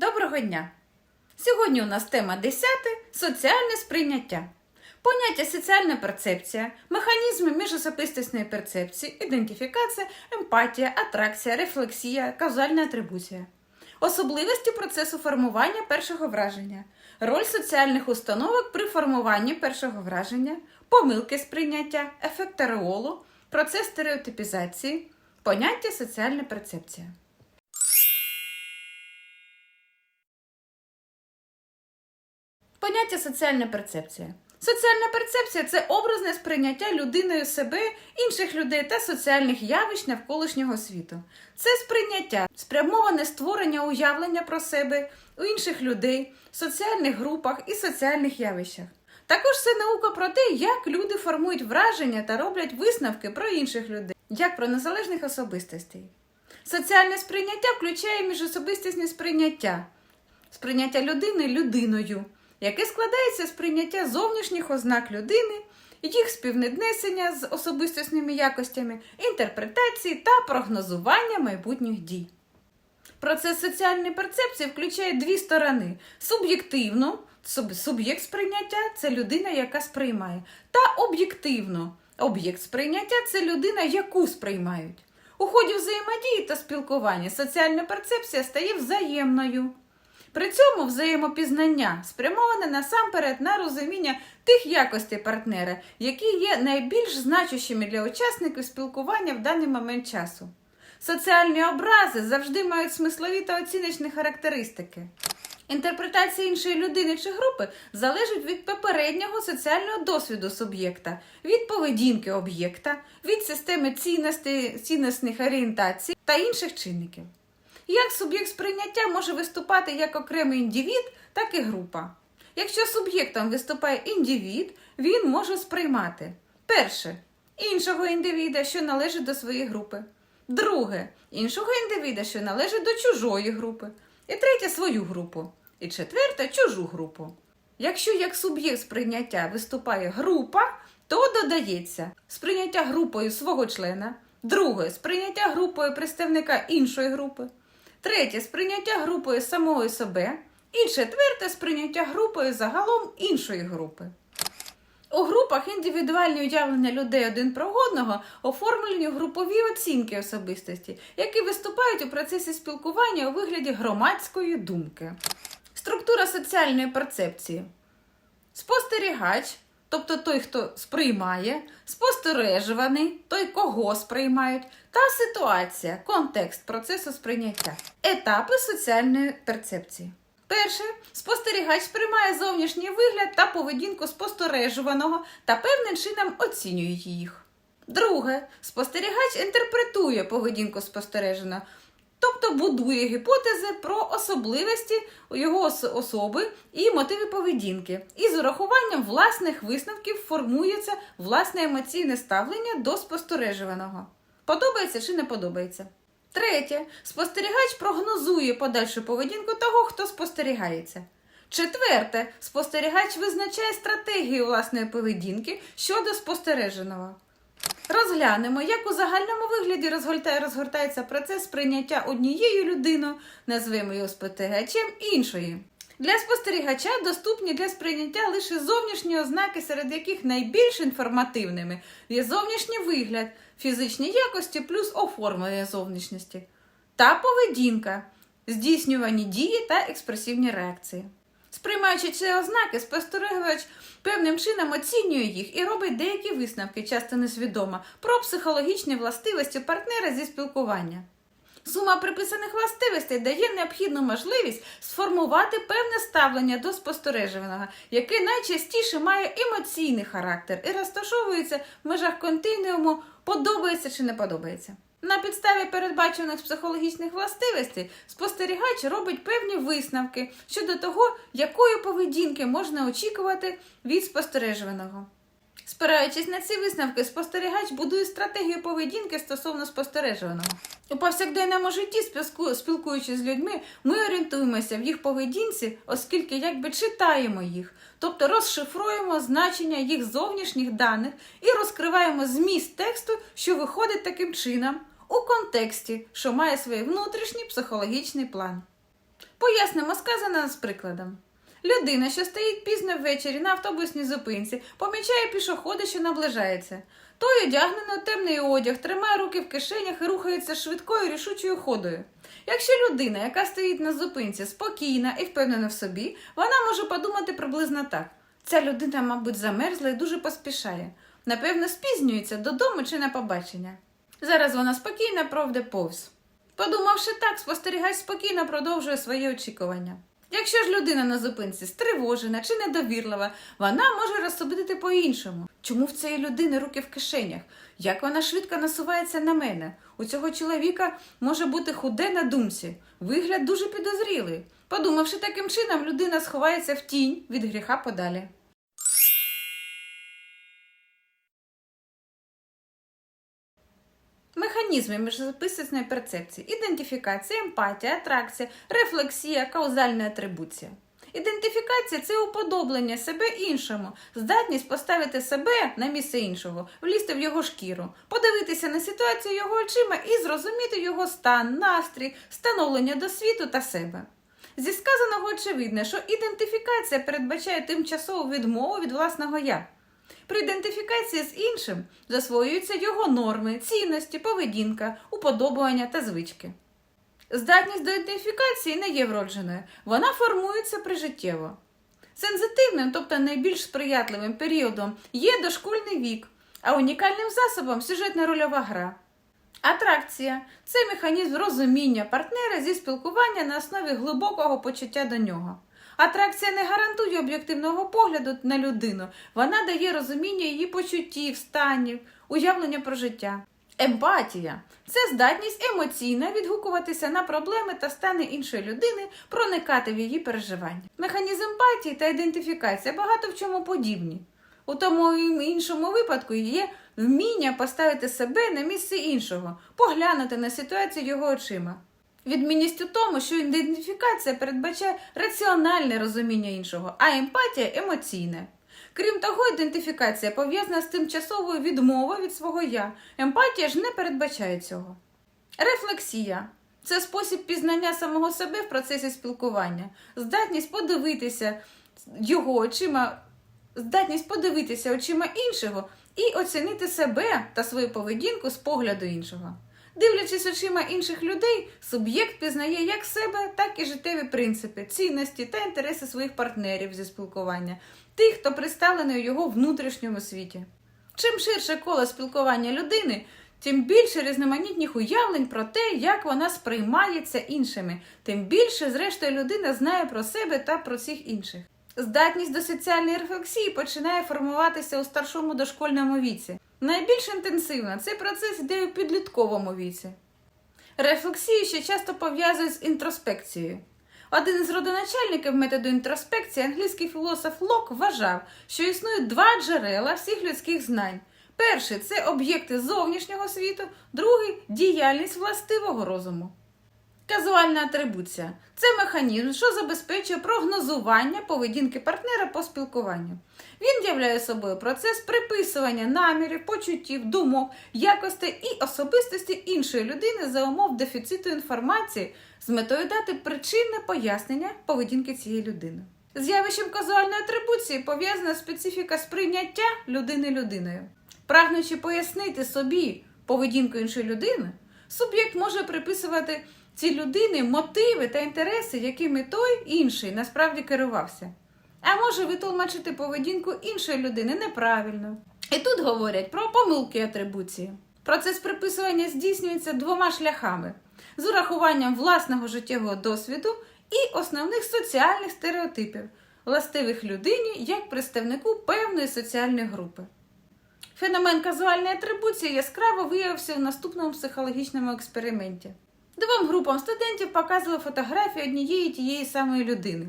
Доброго дня! Сьогодні у нас тема 10 соціальне сприйняття. Поняття соціальна перцепція, механізми міжособистісної перцепції, ідентифікація, емпатія, атракція, рефлексія, казуальна атрибуція. Особливості процесу формування першого враження, роль соціальних установок при формуванні першого враження, помилки сприйняття, ефект ореолу, процес стереотипізації, поняття соціальна перцепція. Поняття соціальна перцепція. Соціальна перцепція це образне сприйняття людиною себе, інших людей та соціальних явищ навколишнього світу. Це сприйняття, спрямоване створення уявлення про себе у інших людей, соціальних групах і соціальних явищах. Також це наука про те, як люди формують враження та роблять висновки про інших людей, як про незалежних особистостей. Соціальне сприйняття включає міжособистісне сприйняття, сприйняття людини людиною, яке складається з прийняття зовнішніх ознак людини, їх співвіднесення з особистісними якостями, інтерпретації та прогнозування майбутніх дій. Процес соціальної перцепції включає дві сторони: суб'єктивну, суб'єкт сприйняття це людина, яка сприймає, та об'єктивну. Об'єкт сприйняття це людина, яку сприймають. У ході взаємодії та спілкування соціальна перцепція стає взаємною. При цьому взаємопізнання спрямоване насамперед на розуміння тих якостей партнера, які є найбільш значущими для учасників спілкування в даний момент часу. Соціальні образи завжди мають смислові та оціночні характеристики. Інтерпретація іншої людини чи групи залежить від попереднього соціального досвіду суб'єкта, від поведінки об'єкта, від системи цінностей, цінностних орієнтацій та інших чинників. Як суб'єкт сприйняття може виступати як окремий індивід, так і група. Якщо суб'єктом виступає індивід, він може сприймати перше іншого індивіда, що належить до своєї групи, друге іншого індивіда, що належить до чужої групи, і третє свою групу, і четверте чужу групу. Якщо як суб'єкт сприйняття виступає група, то додається сприйняття групою свого члена, друге сприйняття групою представника іншої групи, третє сприйняття групою самого себе, і четверте сприйняття групою загалом іншої групи. У групах індивідуальні уявлення людей один про одного оформлені групові оцінки особистості, які виступають у процесі спілкування у вигляді громадської думки. Структура соціальної перцепції. Спостерігач, тобто той, хто сприймає, спостережуваний, той, кого сприймають, та ситуація, контекст процесу сприйняття. Етапи соціальної перцепції. Перше, спостерігач сприймає зовнішній вигляд та поведінку спостережуваного та певним чином оцінює їх. Друге, спостерігач інтерпретує поведінку спостереженого, тобто будує гіпотези про особливості його особи і мотиви поведінки. І з урахуванням власних висновків формується власне емоційне ставлення до спостережуваного. Подобається чи не подобається. Третє. Спостерігач прогнозує подальшу поведінку того, хто спостерігається. Четверте. Спостерігач визначає стратегію власної поведінки щодо спостереженого. Розглянемо, як у загальному вигляді розгортається процес прийняття однією людиною, назвемо його спостерігачем іншої. Для спостерігача доступні для сприйняття лише зовнішні ознаки, серед яких найбільш інформативними є зовнішній вигляд, фізичні якості плюс оформлення зовнішності та поведінка, здійснювані дії та експресивні реакції. Сприймаючи ці ознаки, спостерігач певним чином оцінює їх і робить деякі висновки, часто несвідомо, про психологічні властивості партнера зі спілкування. Сума приписаних властивостей дає необхідну можливість сформувати певне ставлення до спостережуваного, яке найчастіше має емоційний характер і розташовується в межах континууму подобається чи не подобається. На підставі передбачених психологічних властивостей спостерігач робить певні висновки щодо того, якої поведінки можна очікувати від спостережуваного. Спираючись на ці висновки, спостерігач будує стратегію поведінки стосовно спостережуваного. У повсякденному житті, спілку- спілкуючись з людьми, ми орієнтуємося в їх поведінці, оскільки якби читаємо їх, тобто розшифруємо значення їх зовнішніх даних і розкриваємо зміст тексту, що виходить таким чином у контексті, що має свій внутрішній психологічний план. Пояснимо сказане з прикладом. Людина, що стоїть пізно ввечері на автобусній зупинці, помічає пішохода, що наближається. Той одягнений у темний одяг, тримає руки в кишенях і рухається швидкою рішучою ходою. Якщо людина, яка стоїть на зупинці, спокійна і впевнена в собі, вона може подумати приблизно так: ця людина, мабуть, замерзла і дуже поспішає. Напевно, спізнюється додому чи на побачення. Зараз вона спокійно провде повз. Подумавши так, спостерігач спокійно продовжує своє очікування. Якщо ж людина на зупинці стривожена чи недовірлива, вона може розсудити по-іншому. Чому в цієї людини руки в кишенях? Як вона швидко насувається на мене? У цього чоловіка може бути худе на думці, вигляд дуже підозрілий. Подумавши таким чином, людина сховається в тінь від гріха подалі. Механізми міжзаписочної перцепції, ідентифікація, емпатія, атракція, рефлексія, каузальна атрибуція. Ідентифікація це уподоблення себе іншому, здатність поставити себе на місце іншого, влізти в його шкіру, подивитися на ситуацію його очима і зрозуміти його стан, настрій, становлення до світу та себе. Зі сказаного очевидно, що ідентифікація передбачає тимчасову відмову від власного я. При ідентифікації з іншим засвоюються його норми, цінності, поведінка, уподобання та звички. Здатність до ідентифікації не є вродженою, вона формується прижиттєво. Сензитивним, тобто найбільш сприятливим періодом є дошкольний вік, а унікальним засобом сюжетна рольова гра. Атракція це механізм розуміння партнера зі спілкування на основі глибокого почуття до нього. Атракція не гарантує об'єктивного погляду на людину, вона дає розуміння її почуттів, станів, уявлення про життя. Емпатія це здатність емоційно відгукуватися на проблеми та стани іншої людини, проникати в її переживання. Механізм емпатії та ідентифікація багато в чому подібні. У тому і іншому випадку є вміння поставити себе на місце іншого, поглянути на ситуацію його очима. Відмінність у тому, що ідентифікація передбачає раціональне розуміння іншого, а емпатія емоційне. Крім того, ідентифікація пов'язана з тимчасовою відмовою від свого я. Емпатія ж не передбачає цього. Рефлексія це спосіб пізнання самого себе в процесі спілкування, здатність подивитися його очима, здатність подивитися очима іншого і оцінити себе та свою поведінку з погляду іншого. Дивлячись очима інших людей, суб'єкт пізнає як себе, так і життєві принципи, цінності та інтереси своїх партнерів зі спілкування, тих, хто представлений у його внутрішньому світі. Чим ширше коло спілкування людини, тим більше різноманітних уявлень про те, як вона сприймається іншими, тим більше, зрештою, людина знає про себе та про всіх інших. Здатність до соціальної рефлексії починає формуватися у старшому дошкольному віці. Найбільш інтенсивно цей процес йде у підлітковому віці. Рефлексію ще часто пов'язують з інтроспекцією. Один із родоначальників методу інтроспекції, англійський філософ Лок, вважав, що існують два джерела всіх людських знань. Перший це об'єкти зовнішнього світу, другий діяльність властивого розуму. Казуальна атрибуція це механізм, що забезпечує прогнозування поведінки партнера по спілкуванню. Він являє собою процес приписування намірів, почуттів, думок, якостей і особистості іншої людини за умов дефіциту інформації з метою дати причинне пояснення поведінки цієї людини. З явищем казуальної атрибуції пов'язана специфіка сприйняття людини людиною. Прагнучи пояснити собі поведінку іншої людини, суб'єкт може приписувати цій людини мотиви та інтереси, якими той інший насправді керувався. А може витлумачити поведінку іншої людини неправильно. І тут говорять про помилки атрибуції. Процес приписування здійснюється двома шляхами: з урахуванням власного життєвого досвіду і основних соціальних стереотипів, властивих людині як представнику певної соціальної групи. Феномен казуальної атрибуції яскраво виявився у наступному психологічному експерименті. Двом групам студентів показували фотографії однієї тієї самої людини.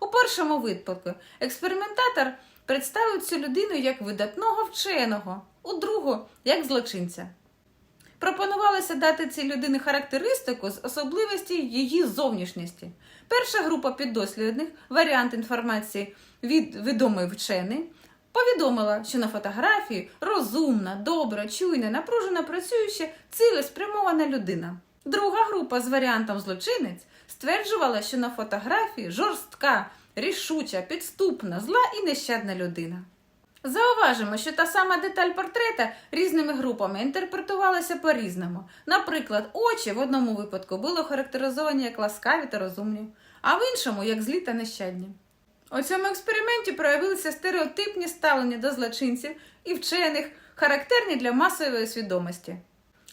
У першому випадку експериментатор представив цю людину як видатного вченого, у другу як злочинця. Пропонувалося дати цій людині характеристику з особливості її зовнішності. Перша група піддослідних, варіант інформації від відомий вчений, повідомила, що на фотографії розумна, добра, чуйна, напружена працююча, цілеспрямована людина. Друга група з варіантом злочинець стверджувала, що на фотографії жорстка, рішуча, підступна, зла і нещадна людина. Зауважимо, що та сама деталь портрета різними групами інтерпретувалася по-різному. Наприклад, очі в одному випадку були охарактеризовані як ласкаві та розумні, а в іншому як злі та нещадні. У цьому експерименті проявилися стереотипні ставлення до злочинців і вчених, характерні для масової свідомості.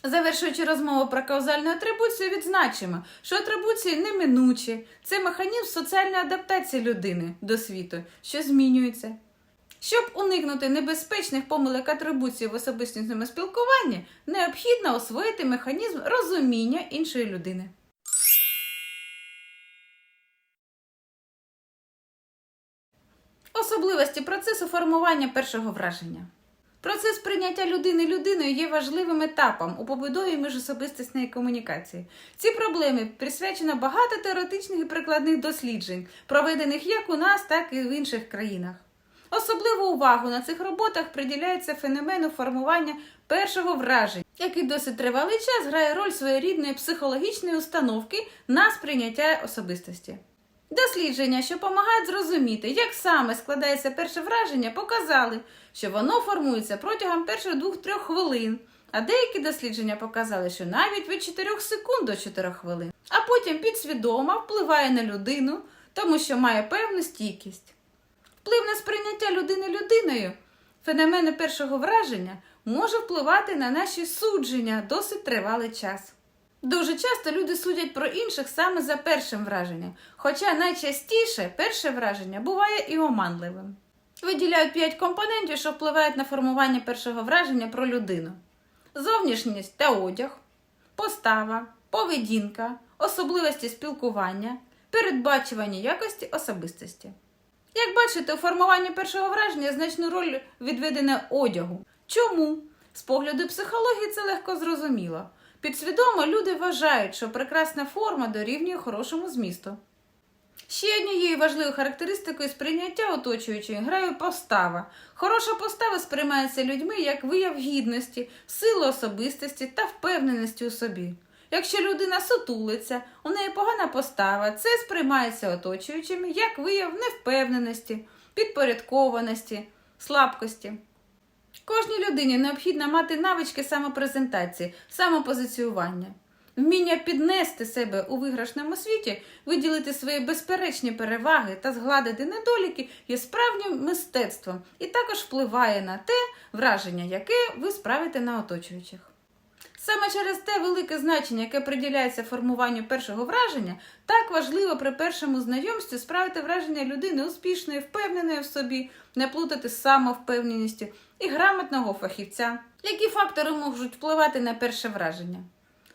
Завершуючи розмову про каузальну атрибуцію, відзначимо, що атрибуції неминучі, це механізм соціальної адаптації людини до світу, що змінюється. Щоб уникнути небезпечних помилок атрибуції в особистісному спілкуванні, необхідно освоїти механізм розуміння іншої людини. Особливості процесу формування першого враження. Процес прийняття людини людиною є важливим етапом у побудові міжособистісної комунікації. Ці проблеми присвячено багато теоретичних і прикладних досліджень, проведених як у нас, так і в інших країнах. Особливу увагу на цих роботах приділяється феномену формування першого враження, який досить тривалий час грає роль своєрідної психологічної установки на сприйняття особистості. Дослідження, що допомагають зрозуміти, як саме складається перше враження, показали, що воно формується протягом перших 2-3 хвилин, а деякі дослідження показали, що навіть від 4 секунд до 4 хвилин, а потім підсвідомо впливає на людину, тому що має певну стійкість. Вплив на сприйняття людини людиною, феномени першого враження може впливати на наші судження досить тривалий час. Дуже часто люди судять про інших саме за першим враженням, хоча найчастіше перше враження буває і оманливим. Виділяють п'ять компонентів, що впливають на формування першого враження про людину: зовнішність та одяг, постава, поведінка, особливості спілкування, передбачування якості особистості. Як бачите, у формуванні першого враження значну роль відведена одягу. Чому? З погляду психології це легко зрозуміло. Підсвідомо люди вважають, що прекрасна форма дорівнює хорошому змісту. Ще однією важливою характеристикою сприйняття оточуючої грає постава. Хороша постава сприймається людьми як вияв гідності, сили особистості та впевненості у собі. Якщо людина сутулиться, у неї погана постава, це сприймається оточуючими як вияв невпевненості, підпорядкованості, слабкості. Кожній людині необхідно мати навички самопрезентації, самопозиціювання. Вміння піднести себе у виграшному світі, виділити свої безперечні переваги та згладити недоліки є справжнім мистецтвом і також впливає на те враження, яке ви справите на оточуючих. Саме через те велике значення, яке приділяється формуванню першого враження, так важливо при першому знайомстві справити враження людини успішної, впевненої в собі, не плутати з самовпевненістю і грамотного фахівця. Які фактори можуть впливати на перше враження?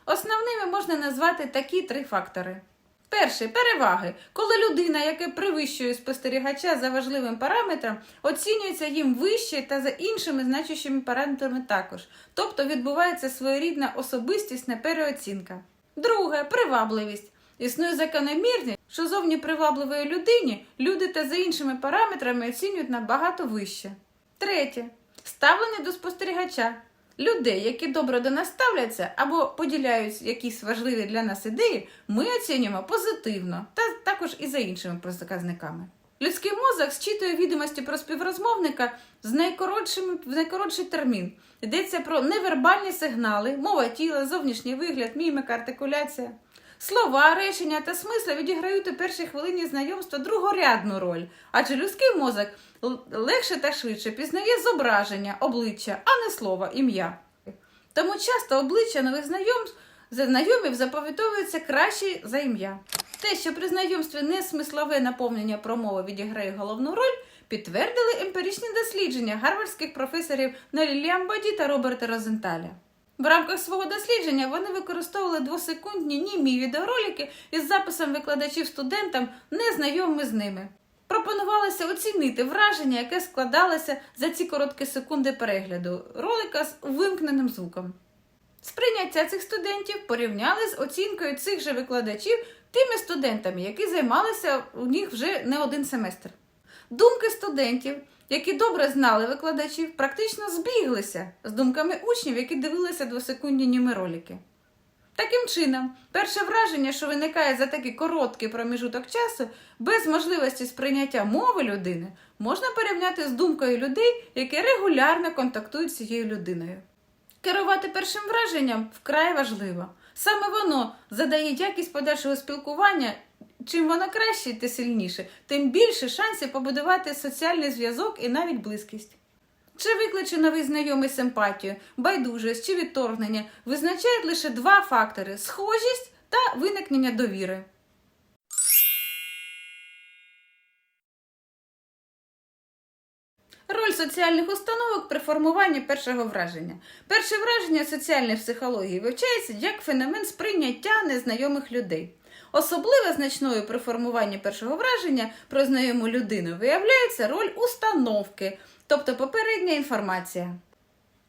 Основними можна назвати такі три фактори. Перший переваги, коли людина, яка перевищує спостерігача за важливим параметром, оцінюється їм вище та за іншими значущими параметрами також, тобто відбувається своєрідна особистісна переоцінка. Друге привабливість. Існує закономірність, що зовні привабливої людині люди та за іншими параметрами оцінюють набагато вище. Третє ставлення до спостерігача. Людей, які добре до нас ставляться або поділяють якісь важливі для нас ідеї, ми оцінюємо позитивно та також і за іншими показниками. Людський мозок зчитує відомості про співрозмовника з найкоротшим в найкоротший термін. Йдеться про невербальні сигнали, мова тіла, зовнішній вигляд, мімика, артикуляція. Слова, речення та смисли відіграють у першій хвилині знайомства другорядну роль, адже людський мозок легше та швидше пізнає зображення, обличчя, а не слово, ім'я. Тому часто обличчя нових знайомів запам'ятовуються краще за ім'я. Те, що при знайомстві несмислове наповнення промови відіграє головну роль, підтвердили емпіричні дослідження гарвардських професорів Нелі Лямбоді та Роберта Розенталя. В рамках свого дослідження вони використовували двосекундні німі відеоролики із записом викладачів студентам, незнайомими з ними. Пропонувалося оцінити враження, яке складалося за ці короткі секунди перегляду ролика з вимкненим звуком. Сприйняття цих студентів порівняли з оцінкою цих же викладачів тими студентами, які займалися у них вже не один семестр. Думки студентів, які добре знали викладачів, практично збіглися з думками учнів, які дивилися двосекундні німи ролики. Таким чином, перше враження, що виникає за такий короткий проміжуток часу, без можливості сприйняття мови людини, можна порівняти з думкою людей, які регулярно контактують з цією людиною. Керувати першим враженням вкрай важливо. Саме воно задає якість подальшого спілкування. Чим воно краще та сильніше, тим більше шансів побудувати соціальний зв'язок і навіть близькість. Чи викличе новий знайомий симпатію, байдужість чи відторгнення визначають лише два фактори схожість та виникнення довіри. Роль соціальних установок при формуванні першого враження. Перше враження соціальної психології вивчається як феномен сприйняття незнайомих людей. Особливо значною при формуванні першого враження про знайому людину виявляється роль установки, тобто попередня інформація.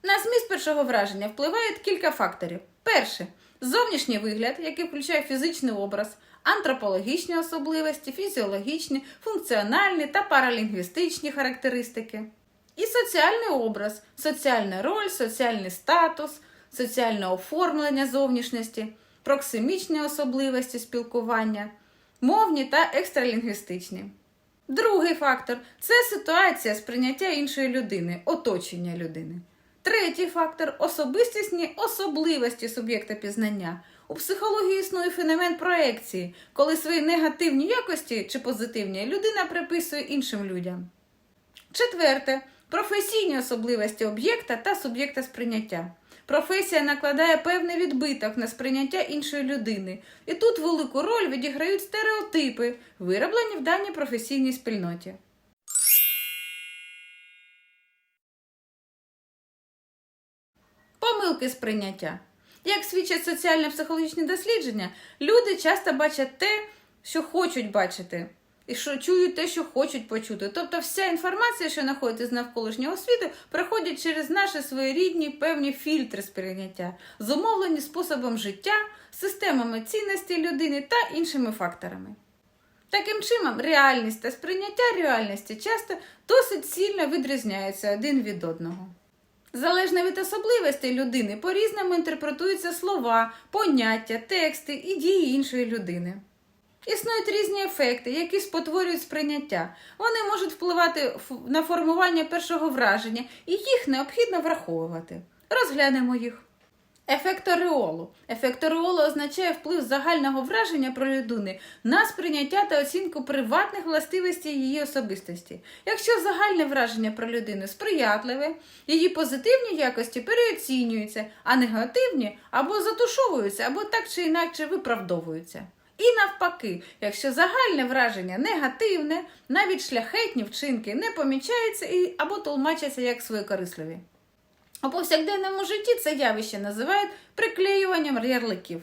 На зміст першого враження впливають кілька факторів. Перше зовнішній вигляд, який включає фізичний образ, антропологічні особливості, фізіологічні, функціональні та паралінгвістичні характеристики. І соціальний образ, соціальна роль, соціальний статус, соціальне оформлення зовнішності, проксимічні особливості спілкування, мовні та екстралінгвістичні. Другий фактор це ситуація сприйняття іншої людини, оточення людини. Третій фактор особистісні особливості суб'єкта пізнання. У психології існує феномен проекції, коли свої негативні якості чи позитивні людина приписує іншим людям. Четверте професійні особливості об'єкта та суб'єкта сприйняття. Професія накладає певний відбиток на сприйняття іншої людини, і тут велику роль відіграють стереотипи, вироблені в даній професійній спільноті. Помилки сприйняття. Як свідчать соціально-психологічні дослідження, люди часто бачать те, що хочуть бачити, і що чують те, що хочуть почути. Тобто вся інформація, що знаходиться з навколишнього світу, проходить через наші своєрідні певні фільтри сприйняття, зумовлені способом життя, системами цінностей людини та іншими факторами. Таким чином, реальність та сприйняття реальності часто досить сильно відрізняються один від одного. Залежно від особливостей людини, по-різному інтерпретуються слова, поняття, тексти і дії іншої людини. Існують різні ефекти, які спотворюють сприйняття. Вони можуть впливати на формування першого враження, і їх необхідно враховувати. Розглянемо їх. Ефект ореолу. Ефект ореолу означає вплив загального враження про людину на сприйняття та оцінку приватних властивостей її особистості. Якщо загальне враження про людину сприятливе, її позитивні якості переоцінюються, а негативні або затушовуються, або так чи інакше виправдовуються. І навпаки, якщо загальне враження негативне, навіть шляхетні вчинки не помічаються і або толмачаться як своєкорисливі. У повсякденному житті це явище називають приклеюванням ярликів.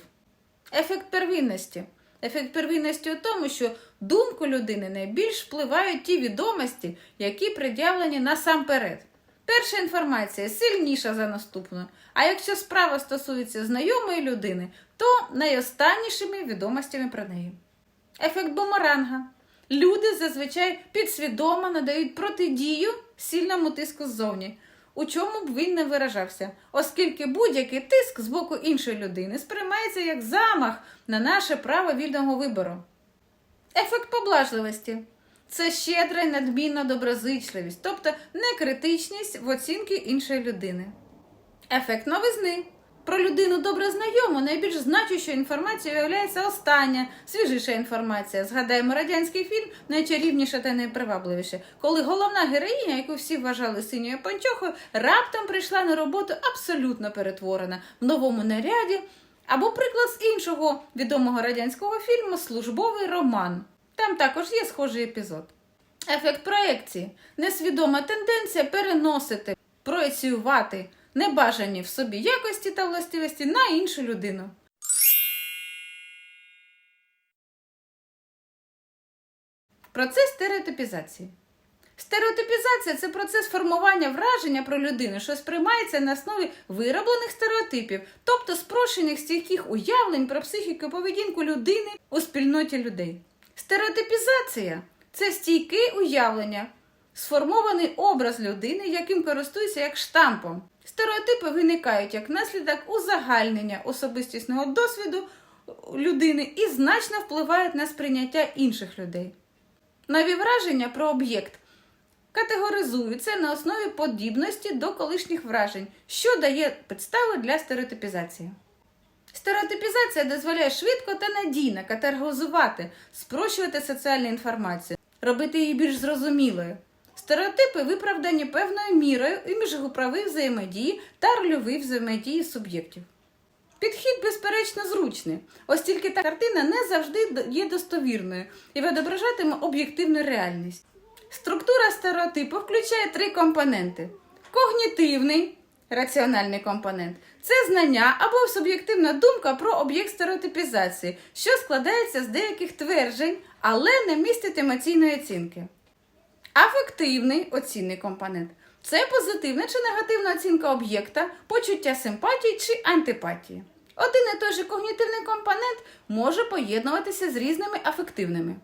Ефект первинності. Ефект первинності у тому, що думку людини найбільш впливають ті відомості, які пред'явлені насамперед. Перша інформація сильніша за наступну, а якщо справа стосується знайомої людини, то найостаннішими відомостями про неї. Ефект бумеранга. Люди зазвичай підсвідомо надають протидію сильному тиску ззовні, у чому б він не виражався, оскільки будь-який тиск з боку іншої людини сприймається як замах на наше право вільного вибору. Ефект поблажливості це щедра і надмінна доброзичливість, тобто некритичність в оцінки іншої людини. Ефект новизни. Про людину добре знайому найбільш значущою інформацією виявляється остання, свіжіша інформація. Згадаємо радянський фільм найчарівніше та найпривабливіше, коли головна героїня, яку всі вважали синьою панчохою, раптом прийшла на роботу абсолютно перетворена в новому наряді. Або приклад з іншого відомого радянського фільму Службовий роман. Там також є схожий епізод. Ефект проекції несвідома тенденція переносити, проеціювати небажані в собі якості та властивості на іншу людину. Процес стереотипізації. Стереотипізація це процес формування враження про людину, що сприймається на основі вироблених стереотипів, тобто спрощених стійких уявлень про психіку поведінку людини у спільноті людей. Стереотипізація це стійке уявлення сформований образ людини, яким користуються як штампом. Стереотипи виникають як наслідок узагальнення особистісного досвіду людини і значно впливають на сприйняття інших людей. Нові враження про об'єкт категоризуються на основі подібності до колишніх вражень, що дає підстави для стереотипізації. Стереотипізація дозволяє швидко та надійно категоризувати, спрощувати соціальну інформацію, робити її більш зрозумілою. Стереотипи виправдані певною мірою і міжгрупової взаємодії та рольової взаємодії суб'єктів. Підхід, безперечно, зручний, ось тільки та картина не завжди є достовірною і відображатиме об'єктивну реальність. Структура стереотипу включає три компоненти: когнітивний, раціональний компонент це знання або суб'єктивна думка про об'єкт стереотипізації, що складається з деяких тверджень, але не містить емоційної оцінки. Афективний оцінний компонент це позитивна чи негативна оцінка об'єкта, почуття симпатії чи антипатії. Один і той же когнітивний компонент може поєднуватися з різними афективними.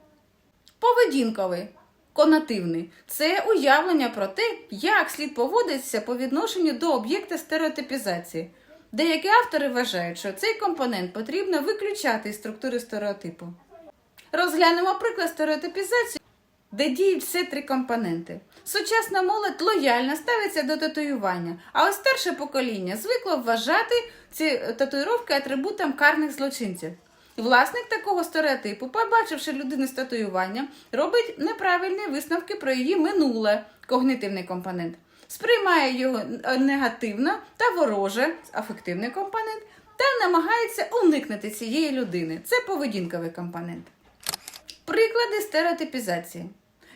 Поведінковий конативний це уявлення про те, як слід поводитися по відношенню до об'єкта стереотипізації. Деякі автори вважають, що цей компонент потрібно виключати із структури стереотипу. Розглянемо приклад стереотипізації, де діють всі три компоненти. Сучасна молодь лояльно ставиться до татуювання, а ось старше покоління звикло вважати ці татуїровки атрибутом карних злочинців. Власник такого стереотипу, побачивши людину з татуюванням, робить неправильні висновки про її минуле когнітивний компонент, сприймає його негативно та вороже афективний компонент, та намагається уникнути цієї людини. Це поведінковий компонент. Приклади стереотипізації.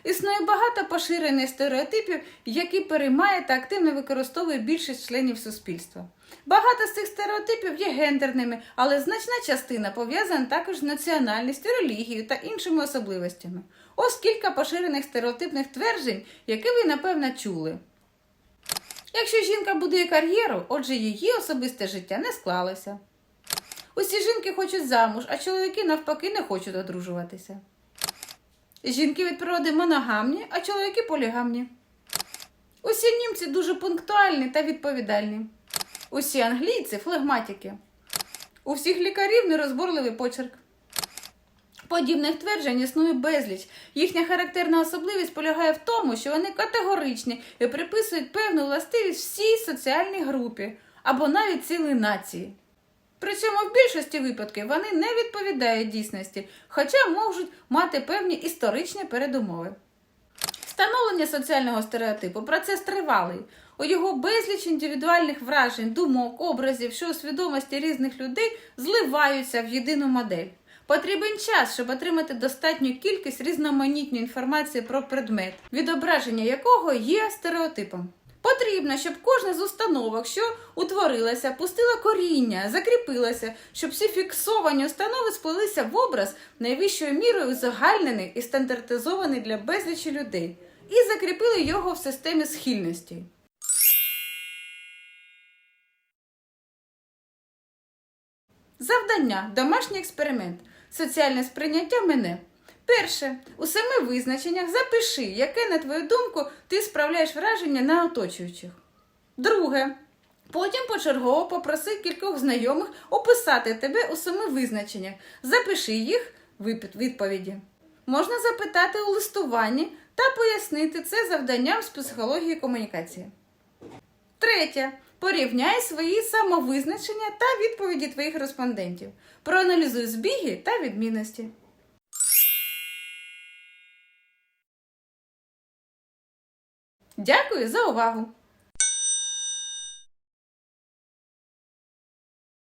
Існує багато поширених стереотипів, які переймає та активно використовує більшість членів суспільства. Багато з цих стереотипів є гендерними, але значна частина пов'язана також з національністю, релігією та іншими особливостями. Ось кілька поширених стереотипних тверджень, які ви напевно чули. Якщо жінка будує кар'єру, отже її особисте життя не склалося. Усі жінки хочуть замуж, а чоловіки навпаки не хочуть одружуватися. Жінки від природи моногамні, а чоловіки полігамні. Усі німці дуже пунктуальні та відповідальні. Усі англійці флегматики. У всіх лікарів нерозборливий почерк. Подібних тверджень існує безліч. Їхня характерна особливість полягає в тому, що вони категоричні і приписують певну властивість всій соціальній групі або навіть цілій нації. Причому в більшості випадків вони не відповідають дійсності, хоча можуть мати певні історичні передумови. Встановлення соціального стереотипу процес тривалий. У його безліч індивідуальних вражень, думок, образів, що у свідомості різних людей зливаються в єдину модель. Потрібен час, щоб отримати достатню кількість різноманітної інформації про предмет, відображення якого є стереотипом. Потрібно, щоб кожна з установок, що утворилася, пустила коріння, закріпилася, щоб всі фіксовані установи сплелися в образ найвищою мірою узагальнений і стандартизований для безлічі людей, і закріпили його в системі схильностей. Завдання домашній експеримент. Соціальне сприйняття мене. Перше, у семи визначеннях запиши, яке, на твою думку, ти справляєш враження на оточуючих. Друге, потім почергово попроси кількох знайомих описати тебе у семи визначеннях. Запиши їх відповіді. Можна запитати у листуванні та пояснити це завданням з психології комунікації. Третє. Порівняй свої самовизначення та відповіді твоїх респондентів. Проаналізуй збіги та відмінності. Дякую за увагу!